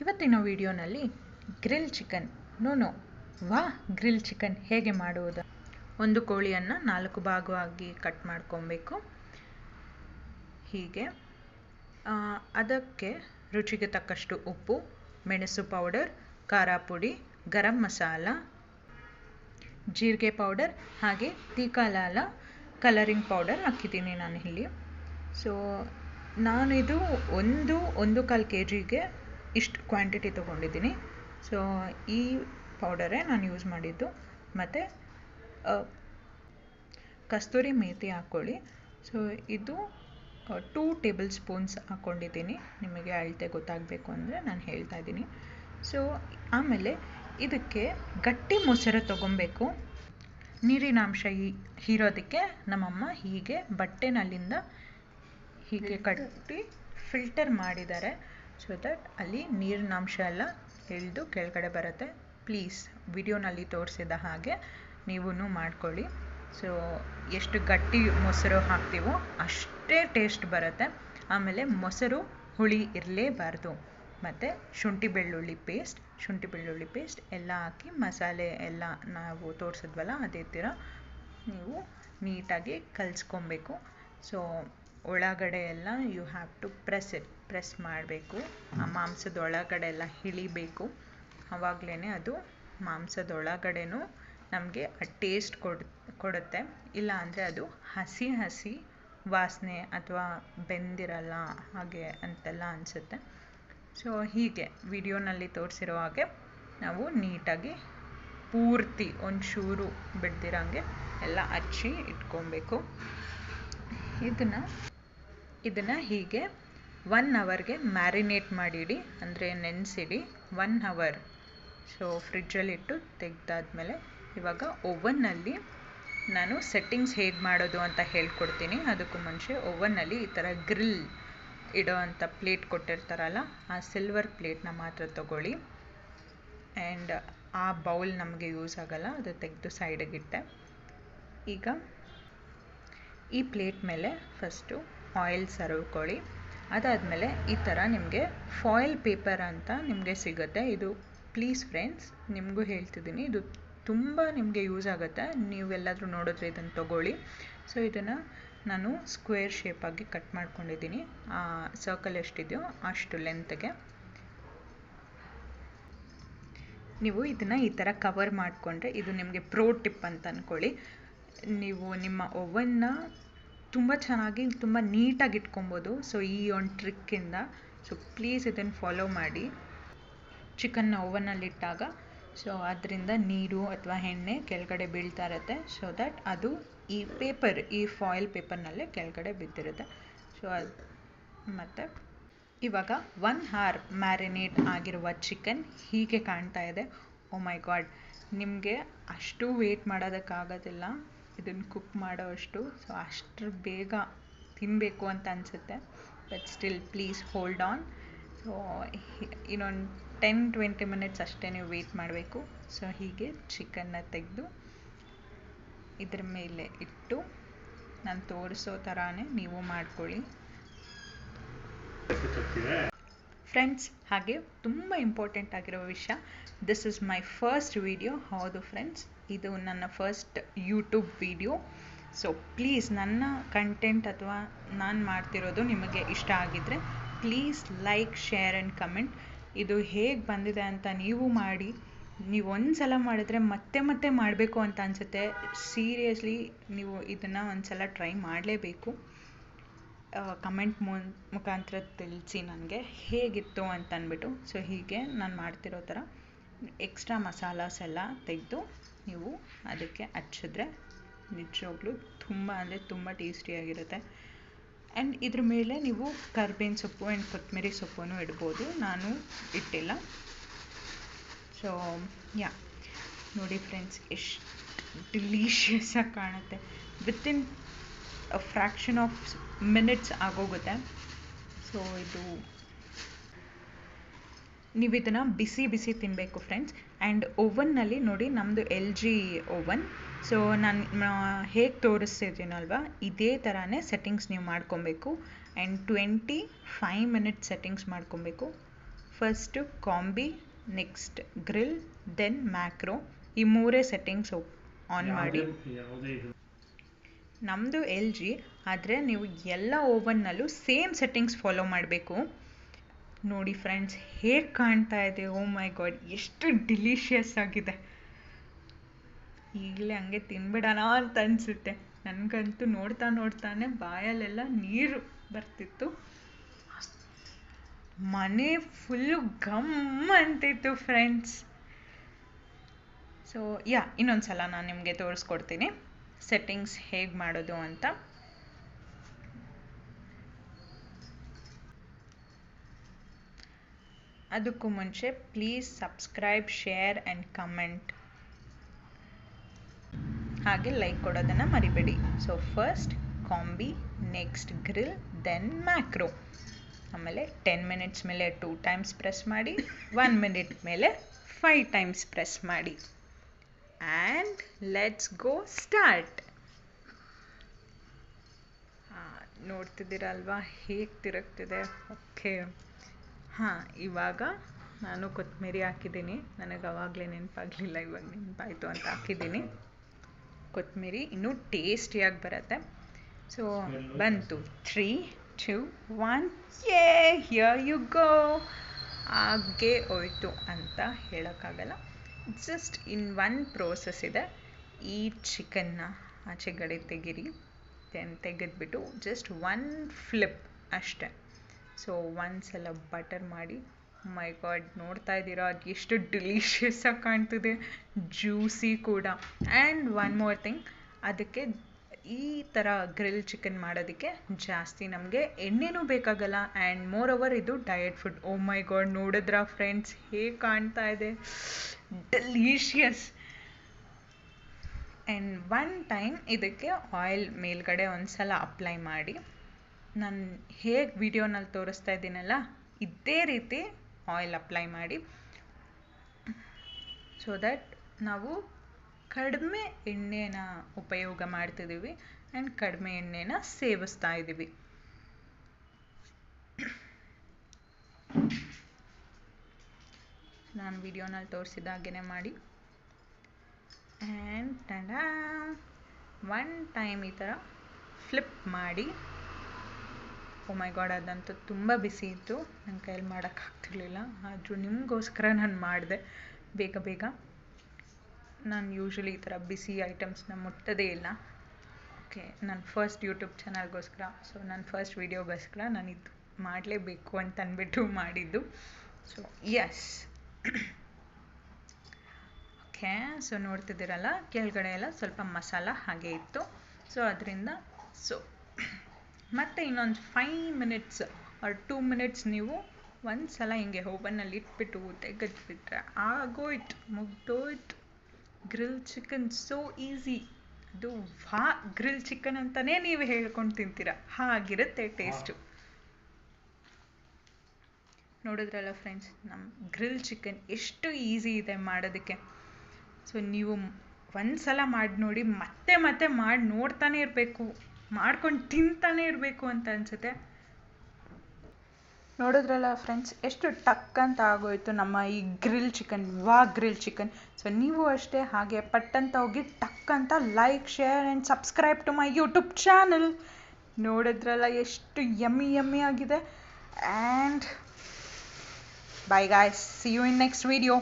ಇವತ್ತಿನ ವಿಡಿಯೋನಲ್ಲಿ grill chicken. No no. ವಾ, ಗ್ರಿಲ್ ಚಿಕನ್ ಹೇಗೆ ಮಾಡುವುದು? ಒಂದು ಕೋಳಿಯನ್ನು ನಾಲ್ಕು ಭಾಗವಾಗಿ ಕಟ್ ಮಾಡ್ಕೊಬೇಕು. ಹೀಗೆ. ಅದಕ್ಕೆ ರುಚಿಗೆ ತಕ್ಕಷ್ಟು ಉಪ್ಪು, ಮೆಣಸು ಪೌಡರ್, ಖಾರ ಪುಡಿ, ಗರಂ ಮಸಾಲ, ಜೀರಿಗೆ ಪೌಡರ್, ಹಾಗೆ ತೀಕಾಲಾಲ ಕಲರಿಂಗ್ ಪೌಡರ್ ಹಾಕಿದ್ದೀನಿ ನಾನು ಇಲ್ಲಿ ಸೊ, ನಾನಿದು ಒಂದು ಒಂದು ಕಾಲು ಕೆ ಜಿಗೆ ಇಷ್ಟು ಕ್ವಾಂಟಿಟಿ ತೊಗೊಂಡಿದ್ದೀನಿ. ಸೊ ಈ ಪೌಡರೇ ನಾನು ಯೂಸ್ ಮಾಡಿದ್ದು. ಮತ್ತು ಕಸ್ತೂರಿ ಮೇಥಿ ಹಾಕ್ಕೊಳ್ಳಿ ಸೊ ಇದು ಟೂ ಟೇಬಲ್ ಸ್ಪೂನ್ಸ್ ಹಾಕ್ಕೊಂಡಿದ್ದೀನಿ ನಿಮಗೆ ಅಳತೆ ಗೊತ್ತಾಗಬೇಕು ಅಂದರೆ ನಾನು ಹೇಳ್ತಾ ಇದ್ದೀನಿ. ಸೊ ಆಮೇಲೆ ಇದಕ್ಕೆ ಗಟ್ಟಿ ಮೊಸರು ತೊಗೊಬೇಕು. ನೀರಿನಾಂಶ ಹೀರೋದಕ್ಕೆ ನಮ್ಮಮ್ಮ ಹೀಗೆ ಬಟ್ಟೆನಲ್ಲಿಂದ ಹೀಗೆ ಕಟ್ಟಿ ಫಿಲ್ಟರ್ ಮಾಡಿದ್ದಾರೆ. ಸೊ ದಟ್ ಅಲ್ಲಿ ನೀರಿನಾಂಶ ಎಲ್ಲ ಇಳಿದು ಕೆಳಗಡೆ ಬರುತ್ತೆ. ಪ್ಲೀಸ್ ವಿಡಿಯೋನಲ್ಲಿ ತೋರಿಸಿದ ಹಾಗೆ ನೀವೂ ಮಾಡ್ಕೊಳ್ಳಿ. ಸೊ ಎಷ್ಟು ಗಟ್ಟಿ ಮೊಸರು ಹಾಕ್ತೀವೋ ಅಷ್ಟೇ ಟೇಸ್ಟ್ ಬರುತ್ತೆ. ಆಮೇಲೆ ಮೊಸರು ಹುಳಿ ಇರಲೇಬಾರ್ದು. ಮತ್ತು ಶುಂಠಿ ಬೆಳ್ಳುಳ್ಳಿ ಪೇಸ್ಟ್ ಶುಂಠಿ ಬೆಳ್ಳುಳ್ಳಿ ಪೇಸ್ಟ್ ಎಲ್ಲ ಹಾಕಿ ಮಸಾಲೆ ಎಲ್ಲ ನಾವು ತೋರಿಸಿದ್ವಲ್ಲ ಅದೇ ಥರ ನೀವು ನೀಟಾಗಿ ಕಲಿಸ್ಕೊಬೇಕು. ಸೊ ಒಳಗಡೆ ಎಲ್ಲ you have to press it press ಮಾಡಬೇಕು. ಆ ಮಾಂಸದ ಒಳಗಡೆ ಎಲ್ಲ ಹಿಳಿಬೇಕು. ಆವಾಗಲೇ ಅದು ಮಾಂಸದ ಒಳಗಡೆನೂ ನಮಗೆ ಆ ಟೇಸ್ಟ್ ಕೊಡ್, ಕೊಡುತ್ತೆ. ಇಲ್ಲ ಅಂದರೆ ಅದು ಹಸಿ ಹಸಿ ವಾಸನೆ ಅಥವಾ ಬೆಂದಿರಲ್ಲ ಹಾಗೆ ಅಂತೆಲ್ಲ ಅನಿಸುತ್ತೆ. ಸೊ ಹೀಗೆ ವಿಡಿಯೋನಲ್ಲಿ ತೋರಿಸಿರೋ ಹಾಗೆ ನಾವು ನೀಟಾಗಿ ಪೂರ್ತಿ ಒಂಚೂರು ಬಿಡ್ದಿರಂಗೆ ಎಲ್ಲ ಹಚ್ಚಿ ಇಟ್ಕೊಬೇಕು. ಇದನ್ನು ಇದನ್ನು ಹೀಗೆ ಒನ್ ಅವರ್ಗೆ ಮ್ಯಾರಿನೇಟ್ ಮಾಡಿಡಿ, ಅಂದರೆ ನೆನೆಸಿಡಿ. ಒನ್ ಅವರ್ ಸೊ ಫ್ರಿಜ್ಜಲ್ಲಿಟ್ಟು ತೆಗೆದಾದ್ಮೇಲೆ ಇವಾಗ ಓವನ್ನಲ್ಲಿ ನಾನು ಸೆಟ್ಟಿಂಗ್ಸ್ ಹೇಗೆ ಮಾಡೋದು ಅಂತ ಹೇಳ್ಕೊಡ್ತೀನಿ. ಅದಕ್ಕೂ ಮುಂಚೆ ಓವನ್ನಲ್ಲಿ ಈ ಥರ ಗ್ರಿಲ್ ಇಡೋ ಅಂಥ ಪ್ಲೇಟ್ ಕೊಟ್ಟಿರ್ತಾರಲ್ಲ, ಆ ಸಿಲ್ವರ್ ಪ್ಲೇಟ್ನ ಮಾತ್ರ ತಗೊಳ್ಳಿ. ಆ್ಯಂಡ್ ಆ ಬೌಲ್ ನಮಗೆ ಯೂಸ್ ಆಗಲ್ಲ, ಅದು ತೆಗೆದು ಸೈಡಿಗಿಟ್ಟೆ ಈಗ ಈ ಪ್ಲೇಟ್ ಮೇಲೆ ಫಸ್ಟು ಆಯಿಲ್ ಸರ್ವ್ಕೊಳ್ಳಿ ಅದಾದಮೇಲೆ ಈ ಥರ ನಿಮಗೆ ಫಾಯಿಲ್ ಪೇಪರ್ ಅಂತ ನಿಮಗೆ ಸಿಗುತ್ತೆ. ಇದು ಪ್ಲೀಸ್ ಫ್ರೆಂಡ್ಸ್ ನಿಮಗೂ ಹೇಳ್ತಿದ್ದೀನಿ. ಇದು ತುಂಬ ನಿಮಗೆ ಯೂಸ್ ಆಗುತ್ತೆ. ನೀವೆಲ್ಲಾದರೂ ನೋಡಿದ್ರೆ ಇದನ್ನು ತೊಗೊಳ್ಳಿ. ಸೊ ಇದನ್ನು ನಾನು ಸ್ಕ್ವೇರ್ ಶೇಪಾಗಿ ಕಟ್ ಮಾಡ್ಕೊಂಡಿದ್ದೀನಿ. ಸರ್ಕಲ್ ಎಷ್ಟಿದೆಯೋ ಅಷ್ಟು ಲೆಂತ್ಗೆ ನೀವು ಇದನ್ನು ಈ ಥರ ಕವರ್ ಮಾಡಿಕೊಂಡ್ರೆ ಇದು ನಿಮಗೆ ಪ್ರೋ ಟಿಪ್ ಅಂತ ಅಂದ್ಕೊಳ್ಳಿ ನೀವು ನಿಮ್ಮ ಓವನ್ನ ತುಂಬ ಚೆನ್ನಾಗಿ, ತುಂಬ ನೀಟಾಗಿ ಇಟ್ಕೊಬೋದು. ಸೊ ಈ ಒಂದು ಟ್ರಿಕ್ಕಿಂದ ಸೊ ಪ್ಲೀಸ್ ಇದನ್ನು ಫಾಲೋ ಮಾಡಿ. ಚಿಕನ್ನ ಓವನ್ನಲ್ಲಿಟ್ಟಾಗ ಸೊ ಅದರಿಂದ ನೀರು ಅಥವಾ ಎಣ್ಣೆ ಕೆಳಗಡೆ ಬೀಳ್ತಾ ಇರುತ್ತೆ. ಸೊ ದಟ್ ಅದು ಈ ಪೇಪರ್ ಈ ಫಾಯಿಲ್ ಪೇಪರ್ನಲ್ಲೇ ಕೆಳಗಡೆ ಬಿದ್ದಿರುತ್ತೆ. ಸೊ ಅದು, ಮತ್ತು, ಇವಾಗ ಒನ್ ಹಾರ್ ಮ್ಯಾರಿನೇಟ್ ಆಗಿರುವ ಚಿಕನ್ ಹೀಗೆ ಕಾಣ್ತಾ ಇದೆ. ಓ ಮೈ ಗಾಡ್ ನಿಮಗೆ ಅಷ್ಟು ವೇಟ್ ಮಾಡೋದಕ್ಕಾಗೋದಿಲ್ಲ. ಇದನ್ನು ಕುಕ್ ಮಾಡೋ ಅಷ್ಟು ಸೊ ಅಷ್ಟು ಬೇಗ ತಿನ್ನಬೇಕು ಅಂತ ಅನಿಸುತ್ತೆ. But still please hold on so ಇನ್ನೊಂದು ಟೆನ್ ಟ್ವೆಂಟಿ ಮಿನಿಟ್ಸ್ ಅಷ್ಟೇ ನೀವು ವೆಯ್ಟ್ ಮಾಡಬೇಕು. ಸೊ ಹೀಗೆ ಚಿಕನ್ನ ತೆಗೆದು ಇದ್ರ ಮೇಲೆ ಇಟ್ಟು ನಾನು ತೋರಿಸೋ ಥರನೇ ನೀವು ಮಾಡ್ಕೊಳ್ಳಿ. ಫ್ರೆಂಡ್ಸ್ ಹಾಗೆ ತುಂಬ ಇಂಪಾರ್ಟೆಂಟ್ ಆಗಿರೋ ವಿಷಯ this is my first video ಹೌದು ಫ್ರೆಂಡ್ಸ್ ಇದು ನನ್ನ first YouTube video so please ನನ್ನ ಕಂಟೆಂಟ್ ಅಥವಾ ನಾನು ಮಾಡ್ತಿರೋದು ನಿಮಗೆ ಇಷ್ಟ ಆಗಿದ್ದರೆ please like share and comment ಇದು ಹೇಗೆ ಬಂದಿದೆ ಅಂತ ನೀವು ಮಾಡಿ. ನೀವು ಒಂದು ಸಲ ಮಾಡಿದ್ರೆ ಮತ್ತೆ ಮತ್ತೆ ಮಾಡಬೇಕು ಅಂತ ಅನಿಸುತ್ತೆ. ಸೀರಿಯಸ್ಲಿ ನೀವು ಇದನ್ನು ಒಂದು ಸಲ ಟ್ರೈ ಮಾಡಲೇಬೇಕು. ಕಮೆಂಟ್ ಮು ಮುಖಾಂತರ ತಿಳಿಸಿ ನನಗೆ ಹೇಗಿತ್ತು ಅಂತ ಅಂದ್ಬಿಟ್ಟು ಸೊ ಹೀಗೆ ನಾನು ಮಾಡ್ತಿರೋ ಥರ ಎಕ್ಸ್ಟ್ರಾ ಮಸಾಲಾಸ್ ಎಲ್ಲ ತೆಗೆದು ನೀವು ಅದಕ್ಕೆ ಹಚ್ಚಿದ್ರೆ ನಿಜವಾಗ್ಲೂ ತುಂಬ ಅಂದರೆ ತುಂಬ ಟೇಸ್ಟಿಯಾಗಿರುತ್ತೆ ಆ್ಯಂಡ್ ಇದ್ರ ಮೇಲೆ ನೀವು ಕರ್ಬೇವಿನ ಸೊಪ್ಪು ಆ್ಯಂಡ್ ಕೊತ್ತಂಬರಿ ಸೊಪ್ಪನ್ನು ಇಡ್ಬೋದು. ನಾನು ಇಟ್ಟಿಲ್ಲ. ಸೊ ಯಾ ನೋಡಿ ಫ್ರೆಂಡ್ಸ್ ಎಷ್ಟು ಡಿಲೀಷಿಯಸ್ ಆಗಿ ಕಾಣುತ್ತೆ. ವಿತಿನ್ ಫ್ರ್ಯಾಕ್ಷನ್ ಆಫ್ ಮಿನಿಟ್ಸ್ ಆಗೋಗುತ್ತೆ. ಸೊ ಇದು ನೀವು ಇದನ್ನು ಬಿಸಿ ಬಿಸಿ ತಿನ್ನಬೇಕು ಫ್ರೆಂಡ್ಸ್ ಆ್ಯಂಡ್ ಓವನ್ನಲ್ಲಿ ನೋಡಿ ನಮ್ಮದು ಎಲ್ ಜಿ ಓವನ್ ಸೊ ನಾನು ಹೇಗೆ ತೋರಿಸ್ತಿದ್ದೀನಲ್ವ? ಇದೇ ಥರನೇ ಸೆಟ್ಟಿಂಗ್ಸ್ ನೀವು ಮಾಡ್ಕೊಬೇಕು. And twenty five minutes settings ಮಾಡ್ಕೊಬೇಕು. First combi next grill then macro ಈ ಮೂರೇ ಸೆಟ್ಟಿಂಗ್ಸ್ ಆನ್ ಮಾಡಿ. ನಮ್ಮದು ಎಲ್ ಜಿ ಆದರೆ ನೀವು ಎಲ್ಲ ಓವನ್ನಲ್ಲೂ ಸೇಮ್ ಸೆಟ್ಟಿಂಗ್ಸ್ ಫಾಲೋ ಮಾಡಬೇಕು. ನೋಡಿ ಫ್ರೆಂಡ್ಸ್ ಹೇಗೆ ಕಾಣ್ತಾ ಇದೆ. ಓ ಮೈ ಗಾಡ್ ಎಷ್ಟು ಡಿಲಿಷಿಯಸ್ ಆಗಿದೆ. ಈಗಲೇ ಹಂಗೆ ತಿನ್ಬಿಡೋಣ ಅಂತ ಅನಿಸುತ್ತೆ. ನನಗಂತೂ ನೋಡ್ತಾ ನೋಡ್ತಾನೆ ಬಾಯಲ್ಲೆಲ್ಲ ನೀರು ಬರ್ತಿತ್ತು. ಮನೆ ಫುಲ್ಲು ಗಮ್ ಅಂತಿತ್ತು ಫ್ರೆಂಡ್ಸ್ ಸೊ ಯಾ ಇನ್ನೊಂದು ಸಲ ನಾನು ನಿಮಗೆ ತೋರಿಸ್ಕೊಡ್ತೀನಿ. ಸೆಟ್ಟಿಂಗ್ಸ್ ಹೇಗೆ ಮಾಡೋದು ಅಂತ. ಅದಕ್ಕೂ ಮುಂಚೆ please subscribe share and comment ಹಾಗೆ ಲೈಕ್ ಕೊಡೋದನ್ನು ಮರಿಬೇಡಿ. So first combi next grill then macro ಆಮೇಲೆ ಟೆನ್ ಮಿನಿಟ್ಸ್ ಮೇಲೆ ಟೂ ಟೈಮ್ಸ್ ಪ್ರೆಸ್ ಮಾಡಿ ಒನ್ ಮಿನಿಟ್ ಮೇಲೆ ಫೈವ್ ಟೈಮ್ಸ್ ಪ್ರೆಸ್ ಮಾಡಿ. ಆ್ಯಂಡ್ ಲೆಟ್ಸ್ ಗೋ ಸ್ಟಾರ್ಟ್ ನೋಡ್ತಿದ್ದೀರಲ್ವಾ? ಹೇಗೆ ತಿರುಗ್ತಿದೆ? ಓಕೆ ಹಾಂ, ಇವಾಗ ನಾನು ಕೊತ್ತಂಬರಿ ಹಾಕಿದ್ದೀನಿ. ನನಗೆ ಅವಾಗಲೇ ನೆನಪಾಗಲಿಲ್ಲ, ಇವಾಗ ನೆನಪಾಯಿತು ಅಂತ ಹಾಕಿದ್ದೀನಿ. ಕೊತ್ತಂಬರಿ ಇನ್ನೂ ಟೇಸ್ಟಿಯಾಗಿ ಬರುತ್ತೆ. ಸೊ ಬಂತು. Three two one eh here you go ಹಾಗೆ ಹೋಯ್ತು ಅಂತ ಹೇಳೋಕ್ಕಾಗಲ್ಲ. ಜಸ್ಟ್ ಇನ್ ಒನ್ ಪ್ರೋಸೆಸ್ ಇದೆ, ಈ ಚಿಕನ್ನ ಆಚೆಗಡೆ ತೆಗೀರಿ ದೆನ್ ತೆಗೆದ್ಬಿಟ್ಟು ಜಸ್ಟ್ ಒನ್ ಫ್ಲಿಪ್ ಅಷ್ಟೆ. ಸೊ ಒಂದ್ಸಲ ಬಟರ್ ಮಾಡಿ ಮೈ ಗಾಡ್ ನೋಡ್ತಾ ಇದ್ದೀರಾ ಅದು ಎಷ್ಟು ಡಿಲಿಷಿಯಸ್ ಆಗಿ ಕಾಣ್ತಿದೆ ಜ್ಯೂಸಿ ಕೂಡ. ಆ್ಯಂಡ್ ಒನ್ ಮೋರ್ ಥಿಂಗ್ ಅದಕ್ಕೆ ಈ ಥರ ಗ್ರಿಲ್ ಚಿಕನ್ ಮಾಡೋದಕ್ಕೆ ಜಾಸ್ತಿ ನಮಗೆ ಎಣ್ಣೆನೂ ಬೇಕಾಗಲ್ಲ ಆ್ಯಂಡ್ ಮೋರ್ ಓವರ್ ಇದು diet food oh my god ನೋಡಿದ್ರಾ ಫ್ರೆಂಡ್ಸ್ ಹೇಗೆ ಕಾಣ್ತಾ ಇದೆ? ಡೆಲೀಷಿಯಸ್ ಆ್ಯಂಡ್ ಒನ್ ಟೈಮ್ ಇದಕ್ಕೆ ಆಯಿಲ್ ಮೇಲ್ಗಡೆ ಒಂದು ಸಲ ಅಪ್ಲೈ ಮಾಡಿ. ನಾನು ಹೇಗೆ ವಿಡಿಯೋನಲ್ಲಿ ತೋರಿಸ್ತಾ ಇದ್ದೀನಲ್ಲ, ಇದೇ ರೀತಿ ಆಯಿಲ್ ಅಪ್ಲೈ ಮಾಡಿ. ಸೊ ದಟ್ ನಾವು ಕಡಿಮೆ ಎಣ್ಣೆನ ಉಪಯೋಗ ಮಾಡ್ತಿದ್ದೀವಿ ಆ್ಯಂಡ್ ಕಡಿಮೆ ಎಣ್ಣೆನ ಸೇವಿಸ್ತಾ ಇದ್ದೀವಿ. ನಾನು ವಿಡಿಯೋನಲ್ಲಿ ತೋರಿಸಿದ ಹಾಗೇ ಮಾಡಿ. ಆ್ಯಂಡ್ ಟಂಡ ಒನ್ ಟೈಮ್ ಈ ಥರ ಫ್ಲಿಪ್ ಮಾಡಿ. ಓ ಮೈ ಗಾಡ್ ಅದಂತೂ ತುಂಬ ಬಿಸಿ ಇತ್ತು. ನನ್ನ ಕೈಯಲ್ಲಿ ಮಾಡೋಕ್ಕಾಗ್ತಿರ್ಲಿಲ್ಲ ಆದರೂ ನಿಮಗೋಸ್ಕರ ನಾನು ಮಾಡಿದೆ. ಬೇಗ ಬೇಗ. ನಾನು ಯೂಶ್ವಲಿ ಈ ಥರ ಬಿಸಿ ಐಟಮ್ಸ್ನ ಮುಟ್ಟೋದೇ ಇಲ್ಲ. ಓಕೆ ನನ್ನ ಫಸ್ಟ್ ಯೂಟ್ಯೂಬ್ ಚಾನಲ್ಗೋಸ್ಕರ ಸೊ ನನ್ನ ಫಸ್ಟ್ ವೀಡಿಯೋಗೋಸ್ಕರ ನಾನು ಇದು ಮಾಡಲೇಬೇಕು ಅಂತ ಅಂದ್ಬಿಟ್ಟು ಮಾಡಿದ್ದು. ಸೊ ಎಸ್ ಓಕೆ ಸೊ ನೋಡ್ತಿದ್ದೀರಲ್ಲ, ಕೆಳಗಡೆ ಎಲ್ಲ ಸ್ವಲ್ಪ ಮಸಾಲ ಹಾಗೆ ಇತ್ತು. ಸೊ ಅದರಿಂದ ಸೊ ಮತ್ತು ಇನ್ನೊಂದು five minutes or two minutes ನೀವು ಒಂದು ಸಲ ಹಿಂಗೆ ಓವನಲ್ಲಿ ಇಟ್ಬಿಟ್ಟು ತೆಗೆದ್ಬಿಟ್ರೆ ಆಗೋಯ್ತು, ಮುಗ್ದೋಯ್ತು. ಗ್ರಿಲ್ ಚಿಕನ್ ಸೋ ಈಸಿ ಅದು ವಾ ಗ್ರಿಲ್ ಚಿಕನ್ ಅಂತಲೇ ನೀವು ಹೇಳ್ಕೊಂಡು ತಿಂತೀರ. ಹಾಗಿರುತ್ತೆ ಟೇಸ್ಟು ನೋಡಿದ್ರಲ್ಲ ಫ್ರೆಂಡ್ಸ್ ನಮ್ಮ ಗ್ರಿಲ್ ಚಿಕನ್ ಎಷ್ಟು ಈಸಿ ಇದೆ ಮಾಡೋದಕ್ಕೆ. ಸೊ ನೀವು ಒಂದು ಸಲ ಮಾಡಿ ನೋಡಿ, ಮತ್ತೆ ಮತ್ತೆ ಮಾಡಿ ನೋಡ್ತಾನೆ ಇರಬೇಕು, ಮಾಡ್ಕೊಂಡು ತಿಂತಾನೆ ಇರಬೇಕು ಅಂತ ಅನಿಸುತ್ತೆ. ನೋಡಿದ್ರಲ್ಲ ಫ್ರೆಂಡ್ಸ್ ಎಷ್ಟು ಟಕ್ ಅಂತ ಆಗೋಯ್ತು ನಮ್ಮ ಈ ಗ್ರಿಲ್ ಚಿಕನ್ ವಾ ಗ್ರಿಲ್ ಚಿಕನ್ ಸೊ ನೀವು ಅಷ್ಟೇ ಹಾಗೆ ಪಟ್ಟಂತ ಹೋಗಿ ಟಕ್ ಅಂತ like share and subscribe to my YouTube channel ನೋಡಿದ್ರಲ್ಲ ಎಷ್ಟು ಯಮ್ಮಿ ಯಮ್ಮಿ ಆಗಿದೆ. And bye guys see you in next video